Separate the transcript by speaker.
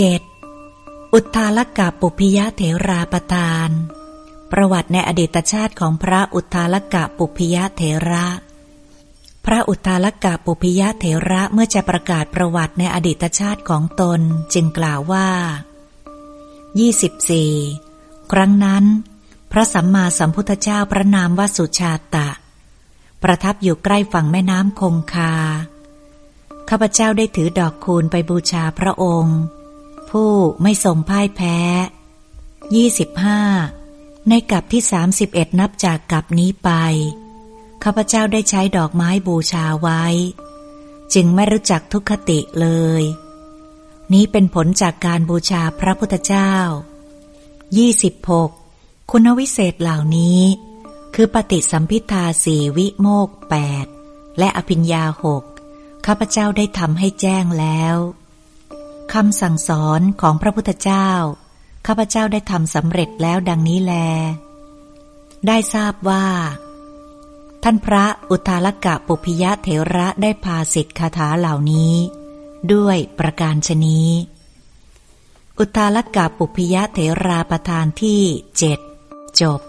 Speaker 1: 7. อุทาลกะปุพิยะเถราประทาน ประวัติในอดีตชาติของพระอุทาลกะปุพิยะเถระ พระอุทาลกะปุพิยะเถระเมื่อจะประกาศประวัติในอดีตชาติของตนจึงกล่าวว่า 24. ครั้งนั้น พระสัมมาสัมพุทธเจ้าพระนามว่าสุชาตะ ประทับอยู่ใกล้ฝั่งแม่น้ำคงคาข้าพเจ้าได้ถือดอกคูณไปบูชาพระองค์ ผู้ไม่ทรงพ่ายแพ้ 25. ในกับที่ 31 นับจากกับนี้ไป ข้าพเจ้าได้ใช้ดอกไม้บูชาไว้ จึงไม่รู้จักทุกขติเลย นี้เป็นผลจากการบูชาพระพุทธเจ้า 26. คุณวิเศษเหล่านี้ คือปฏิสัมพิทาสีวิโมกแปดและอภิญญาหกข้าพเจ้าได้ทำให้แจ้งแล้ว คำสั่งสอนของพระพุทธเจ้า ข้าพเจ้าได้ทำสำเร็จแล้วดังนี้แล ได้ทราบว่า ท่านพระอุทาลกะปุพิยะเถระได้พาสิทธิคาถาเหล่านี้ ด้วยประการชนีอุทาลกะปุพิยะเถราประธานที่เจ็ดจบ